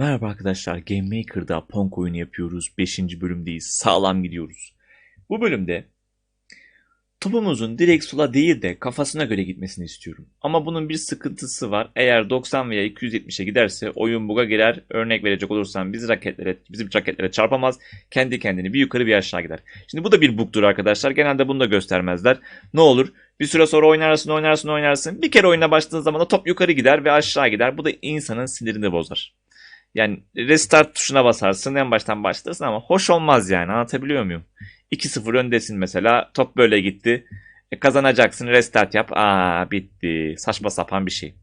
Merhaba arkadaşlar, Game Maker'da Pong oyunu yapıyoruz. 5. bölümdeyiz. Sağlam gidiyoruz. Bu bölümde topumuzun direkt sola değil de kafasına göre gitmesini istiyorum. Ama bunun bir sıkıntısı var. Eğer 90 veya 270'e giderse oyun buga girer. Örnek verecek olursam biz raketlere, bizim raketlere çarpamaz. Kendi kendini bir yukarı bir aşağı gider. Şimdi bu da bir bug'dur arkadaşlar. Genelde bunu da göstermezler. Ne olur? Bir süre sonra oynarsın, oynarsın, oynarsın. Bir kere oyuna başladığın zaman da top yukarı gider ve aşağı gider. Bu da insanın sinirini bozar. Yani restart tuşuna basarsın en baştan başlarsın ama hoş olmaz yani anlatabiliyor muyum? 2-0 öndesin mesela top böyle gitti. E, kazanacaksın restart yap. Aa bitti. Saçma sapan bir şey.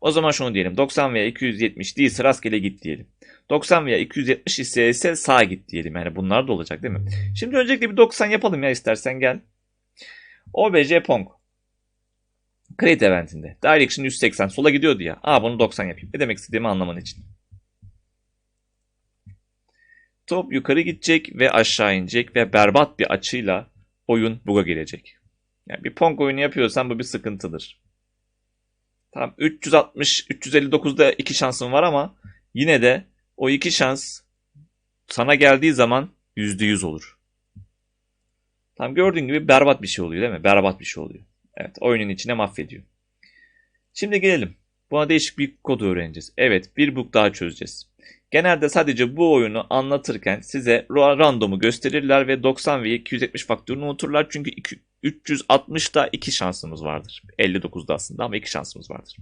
O zaman şunu diyelim 90 veya 270 değilse rastgele git diyelim. 90 veya 270 ise ise sağa git diyelim. Yani bunlar da olacak değil mi? Şimdi öncelikle bir 90 yapalım ya istersen gel. OBJ Pong. Create eventinde. Direction 180 sola gidiyordu ya. Aa bunu 90 yapayım. Ne demek istediğimi anlaman için. Top yukarı gidecek ve aşağı inecek ve berbat bir açıyla oyun buga girecek. Yani bir Pong oyunu yapıyorsan bu bir sıkıntıdır. Tamam 360 359'da iki şansın var ama yine de o iki şans sana geldiği zaman %100 olur. Tam gördüğün gibi berbat bir şey oluyor değil mi? Berbat bir şey oluyor. Evet oyunun içine mahvediyor. Şimdi gelelim. Buna değişik bir kod öğreneceğiz. Evet bir bug daha çözeceğiz. Genelde sadece bu oyunu anlatırken size randomu gösterirler ve 90 ve 270 faktörünü unuturlar. Çünkü 360'da 2 şansımız vardır. 59'da aslında ama 2 şansımız vardır.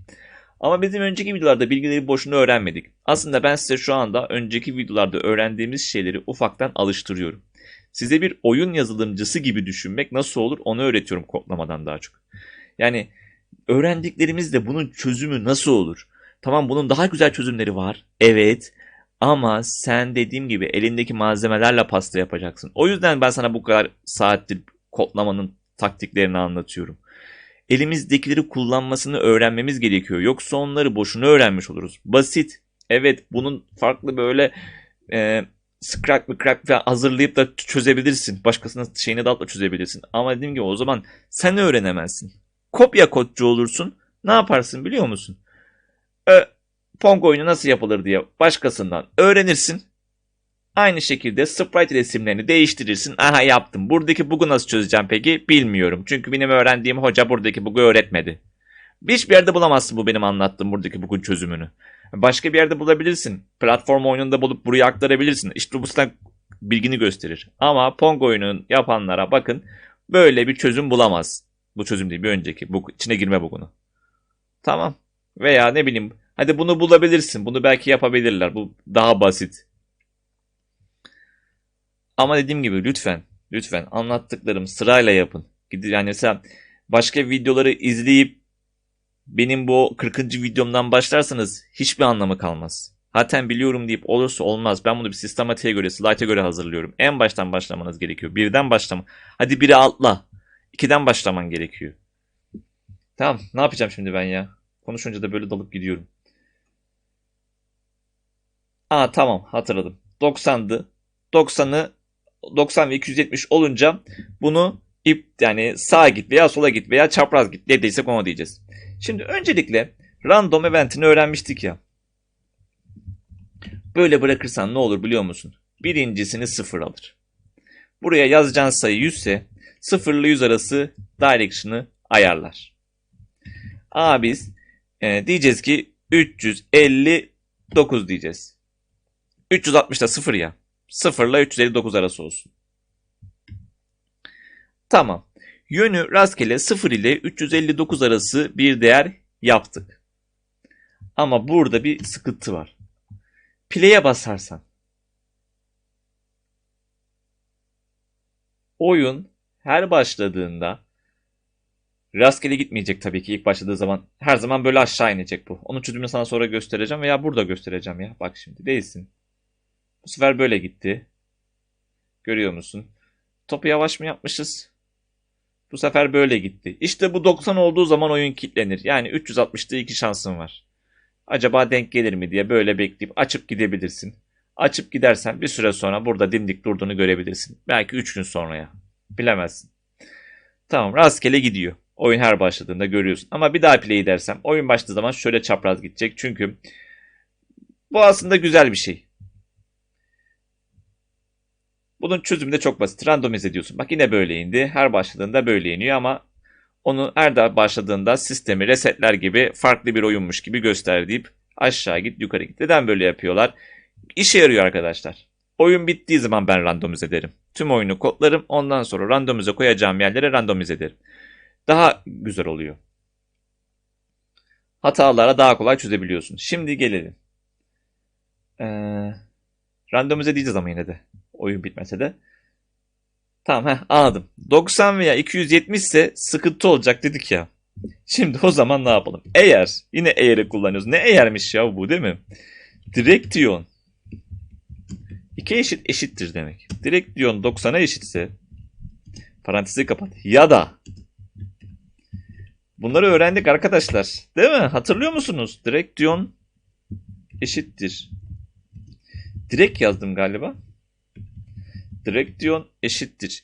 Ama bizim önceki videolarda bilgileri boşuna öğrenmedik. Aslında ben size şu anda önceki videolarda öğrendiğimiz şeyleri ufaktan alıştırıyorum. Size bir oyun yazılımcısı gibi düşünmek nasıl olur onu öğretiyorum kodlamadan daha çok. Yani öğrendiklerimizde bunun çözümü nasıl olur? Tamam bunun daha güzel çözümleri var. Evet. Ama sen dediğim gibi elindeki malzemelerle pasta yapacaksın. O yüzden ben sana bu kadar saattir kodlamanın taktiklerini anlatıyorum. Elimizdekileri kullanmasını öğrenmemiz gerekiyor. Yoksa onları boşuna öğrenmiş oluruz. Basit. Evet bunun farklı böyle e, scrap scrap ve hazırlayıp da çözebilirsin. Başkasının şeyini de alıp çözebilirsin. Ama dediğim gibi o zaman sen öğrenemezsin. Kopya kodcu olursun. Ne yaparsın biliyor musun? Ö, Pong oyunu nasıl yapılır diye başkasından öğrenirsin. Aynı şekilde sprite resimlerini değiştirirsin. Aha yaptım. Buradaki bug'u nasıl çözeceğim peki? Bilmiyorum. Çünkü benim öğrendiğim hoca buradaki bug'u öğretmedi. Hiçbir yerde bulamazsın bu benim anlattığım buradaki bug'un çözümünü. Başka bir yerde bulabilirsin. Platform oyununda bulup buraya aktarabilirsin. İşte bu sizden bilgini gösterir. Ama Pong oyunun yapanlara bakın böyle bir çözüm bulamaz. Bu çözüm değil bir önceki. Bu, içine girme bugunu. Tamam. Veya ne bileyim Hadi bunu bulabilirsin. Bunu belki yapabilirler. Bu daha basit. Ama dediğim gibi lütfen, lütfen anlattıklarım sırayla yapın. Yani mesela başka videoları izleyip benim bu 40. videomdan başlarsanız hiçbir anlamı kalmaz. Zaten biliyorum deyip olursa olmaz. Ben bunu bir sistematiğe göre, slide'e göre hazırlıyorum. En baştan başlamanız gerekiyor. Birden başlama. Hadi biri atla. İkiden başlaman gerekiyor. Tamam. Ne yapacağım şimdi ben ya? Konuşunca da böyle dalıp gidiyorum. Aa tamam hatırladım. 90'dı. 90'ı 90 ve 270 olunca bunu ip yani sağa git veya sola git veya çapraz git ne dediysek onu diyeceğiz. Şimdi öncelikle random eventini öğrenmiştik ya. Böyle bırakırsan ne olur biliyor musun? Birincisini sıfır alır. Buraya yazacağın sayı 100 ise 0 ile 100 arası direction'ı ayarlar. A biz e, diyeceğiz ki 359 diyeceğiz. 360'da 0 ya. 0 ile 359 arası olsun. Tamam. Yönü rastgele 0 ile 359 arası bir değer yaptık. Ama burada bir sıkıntı var. Play'e basarsan oyun her başladığında rastgele gitmeyecek tabii ki ilk başladığı zaman. Her zaman böyle aşağı inecek bu. Onun çözümünü sana sonra göstereceğim veya burada göstereceğim ya. Bak şimdi değilsin. Bu sefer böyle gitti. Görüyor musun? Topu yavaş mı yapmışız? Bu sefer böyle gitti. İşte bu 90 olduğu zaman oyun kilitlenir. Yani 360'da iki şansın var. Acaba denk gelir mi diye böyle bekleyip açıp gidebilirsin. Açıp gidersen bir süre sonra burada dimdik durduğunu görebilirsin. Belki 3 gün sonraya. Bilemezsin. Tamam rastgele gidiyor. Oyun her başladığında görüyorsun. Ama bir daha play edersem oyun başladığı zaman şöyle çapraz gidecek. Çünkü Bu aslında güzel bir şey. Bunun çözümü de çok basit. Randomize ediyorsun. Bak yine böyle indi. Her başladığında böyle iniyor ama onu her da başladığında sistemi resetler gibi farklı bir oyunmuş gibi göster deyip aşağı git yukarı git. Neden böyle yapıyorlar? İşe yarıyor arkadaşlar. Oyun bittiği zaman ben randomize ederim. Tüm oyunu kodlarım. Ondan sonra randomize koyacağım yerlere randomize ederim. Daha güzel oluyor. Hatalara daha kolay çözebiliyorsun. Şimdi gelelim. Ee, randomize diyeceğiz ama yine de. Oyun bitmese de. Tamam heh, anladım. 90 veya 270 ise sıkıntı olacak dedik ya. Şimdi o zaman ne yapalım? Eğer, yine eğer'i kullanıyoruz. Ne eğermiş ya bu değil mi? Direktiyon. 2 eşit eşittir demek. Direktiyon 90'a eşitse parantezi kapat. Ya da bunları öğrendik arkadaşlar. Değil mi? Hatırlıyor musunuz? Direktiyon eşittir. Direkt yazdım galiba. Direktiyon eşittir.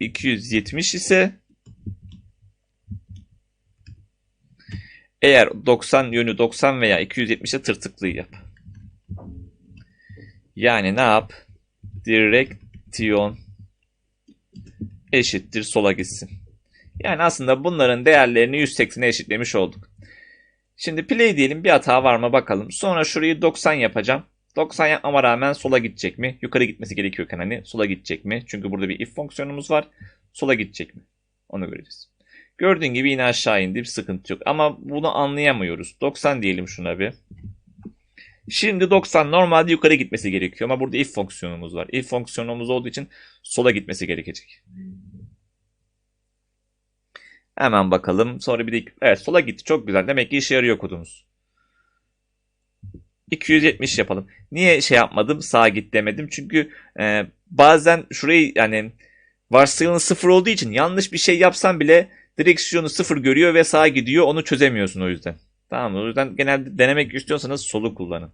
270 ise eğer 90 yönü 90 veya 270'e tırtıklı yap. Yani ne yap? Direktiyon eşittir sola gitsin. Yani aslında bunların değerlerini 180'e eşitlemiş olduk. Şimdi play diyelim bir hata var mı bakalım. Sonra şurayı 90 yapacağım. 90 yapmama rağmen sola gidecek mi? Yukarı gitmesi gerekiyorken hani sola gidecek mi? Çünkü burada bir if fonksiyonumuz var. Sola gidecek mi? Onu göreceğiz. Gördüğün gibi yine aşağı indi bir sıkıntı yok. Ama bunu anlayamıyoruz. 90 diyelim şuna bir. Şimdi 90 normalde yukarı gitmesi gerekiyor ama burada if fonksiyonumuz var. If fonksiyonumuz olduğu için sola gitmesi gerekecek. Hemen bakalım. Sonra bir de evet sola gitti. Çok güzel. Demek ki işe yarıyor kodumuz. 270 yapalım. Niye şey yapmadım? Sağa git demedim. Çünkü e, bazen şurayı yani varsayımın sıfır olduğu için yanlış bir şey yapsan bile direksiyonu sıfır görüyor ve sağa gidiyor. Onu çözemiyorsun o yüzden. Tamam mı? O yüzden genelde denemek istiyorsanız solu kullanın.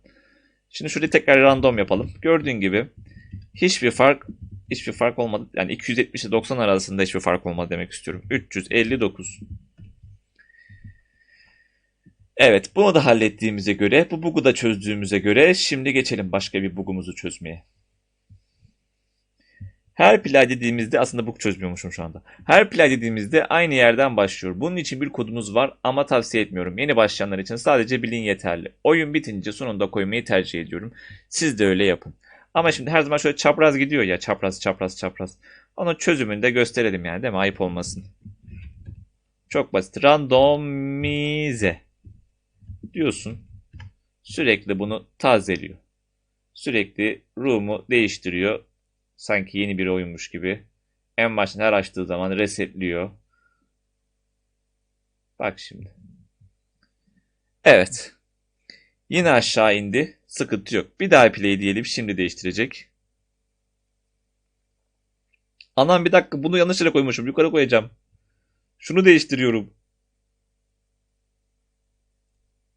Şimdi şurayı tekrar random yapalım. Gördüğün gibi hiçbir fark hiçbir fark olmadı. Yani 270 ile 90 arasında hiçbir fark olmadı demek istiyorum. 359. Evet, bunu da hallettiğimize göre, bu bug'u da çözdüğümüze göre şimdi geçelim başka bir bug'umuzu çözmeye. Her play dediğimizde aslında bug çözmüyormuşum şu anda. Her play dediğimizde aynı yerden başlıyor. Bunun için bir kodumuz var ama tavsiye etmiyorum. Yeni başlayanlar için sadece bilin yeterli. Oyun bitince sonunda koymayı tercih ediyorum. Siz de öyle yapın. Ama şimdi her zaman şöyle çapraz gidiyor ya çapraz çapraz çapraz. Onun çözümünü de gösterelim yani değil mi? Ayıp olmasın. Çok basit. Randomize diyorsun. Sürekli bunu tazeliyor. Sürekli room'u değiştiriyor. Sanki yeni bir oyunmuş gibi. En baştan her açtığı zaman resetliyor. Bak şimdi. Evet. Yine aşağı indi. Sıkıntı yok. Bir daha play diyelim. Şimdi değiştirecek. Anam bir dakika bunu yanlış yere koymuşum. Yukarı koyacağım. Şunu değiştiriyorum.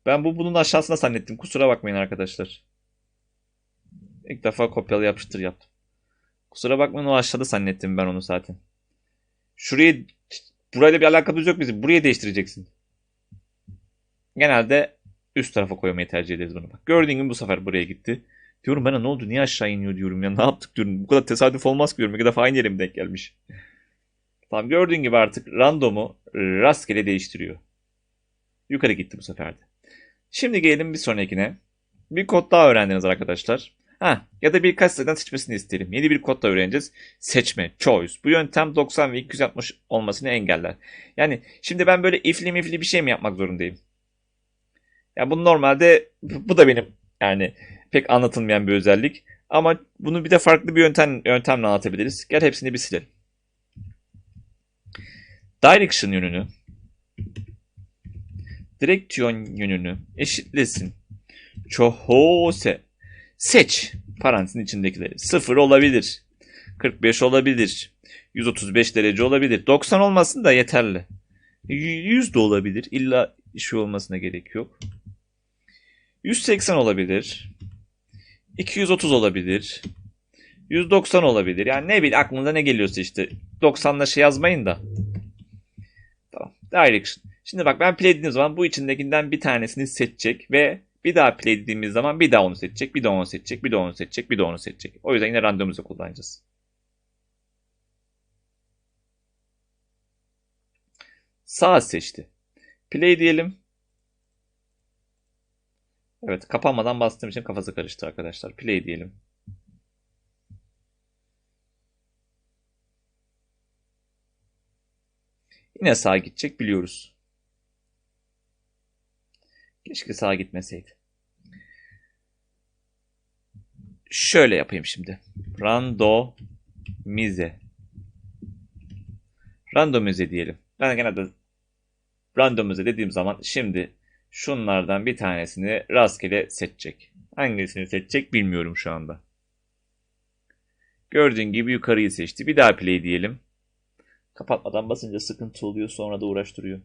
Ben bu bunun aşağısına zannettim. Kusura bakmayın arkadaşlar. İlk defa kopyalı yapıştır yaptım. Kusura bakmayın o aşağıda zannettim ben onu zaten. Şurayı burayla bir alakamız yok bizim. Buraya değiştireceksin. Genelde üst tarafa koymayı tercih ederiz bunu. Bak gördüğün gibi bu sefer buraya gitti. Diyorum bana ne oldu niye aşağı iniyor diyorum ya ne yaptık diyorum. Bu kadar tesadüf olmaz ki diyorum. İki defa aynı yere mi denk gelmiş. Tamam gördüğün gibi artık randomu rastgele değiştiriyor. Yukarı gitti bu sefer de. Şimdi gelelim bir sonrakine. Bir kod daha öğrendiniz arkadaşlar. Ha, ya da birkaç sayıdan seçmesini isterim. Yeni bir kod da öğreneceğiz. Seçme, choice. Bu yöntem 90 ve 260 olmasını engeller. Yani şimdi ben böyle ifli mifli bir şey mi yapmak zorundayım? Ya bu normalde bu da benim yani pek anlatılmayan bir özellik. Ama bunu bir de farklı bir yöntem yöntemle anlatabiliriz. Gel hepsini bir silelim. Direction yönünü direksiyon yönünü eşitlesin. Çohose. Seç parantezin içindekileri. 0 olabilir. 45 olabilir. 135 derece olabilir. 90 olmasın da yeterli. 100 de olabilir. İlla şu olmasına gerek yok. 180 olabilir. 230 olabilir. 190 olabilir. Yani ne bil aklınıza ne geliyorsa işte. 90'la şey yazmayın da. Tamam. Direction. Şimdi bak ben play zaman bu içindekinden bir tanesini seçecek ve Bir daha play dediğimiz zaman bir daha onu seçecek, bir daha onu seçecek, bir daha onu seçecek, bir daha onu seçecek. O yüzden yine randomize kullanacağız. Sağ seçti. Play diyelim. Evet kapanmadan bastığım için kafası karıştı arkadaşlar. Play diyelim. Yine sağa gidecek biliyoruz. Keşke sağa gitmeseydi. Şöyle yapayım şimdi. Randomize. Randomize diyelim. Ben genelde randomize dediğim zaman şimdi şunlardan bir tanesini rastgele seçecek. Hangisini seçecek bilmiyorum şu anda. Gördüğün gibi yukarıyı seçti. Bir daha play diyelim. Kapatmadan basınca sıkıntı oluyor sonra da uğraştırıyor.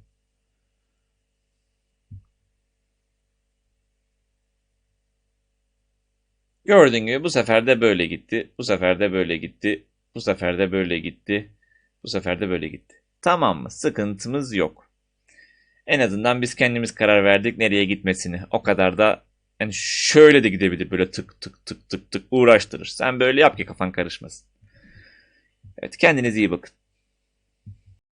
Gördüğün gibi bu sefer de böyle gitti. Bu sefer de böyle gitti. Bu sefer de böyle gitti. Bu sefer de böyle gitti. Tamam mı? Sıkıntımız yok. En azından biz kendimiz karar verdik nereye gitmesini. O kadar da yani şöyle de gidebilir böyle tık tık tık tık tık uğraştırır. Sen böyle yap ki kafan karışmasın. Evet kendinize iyi bakın.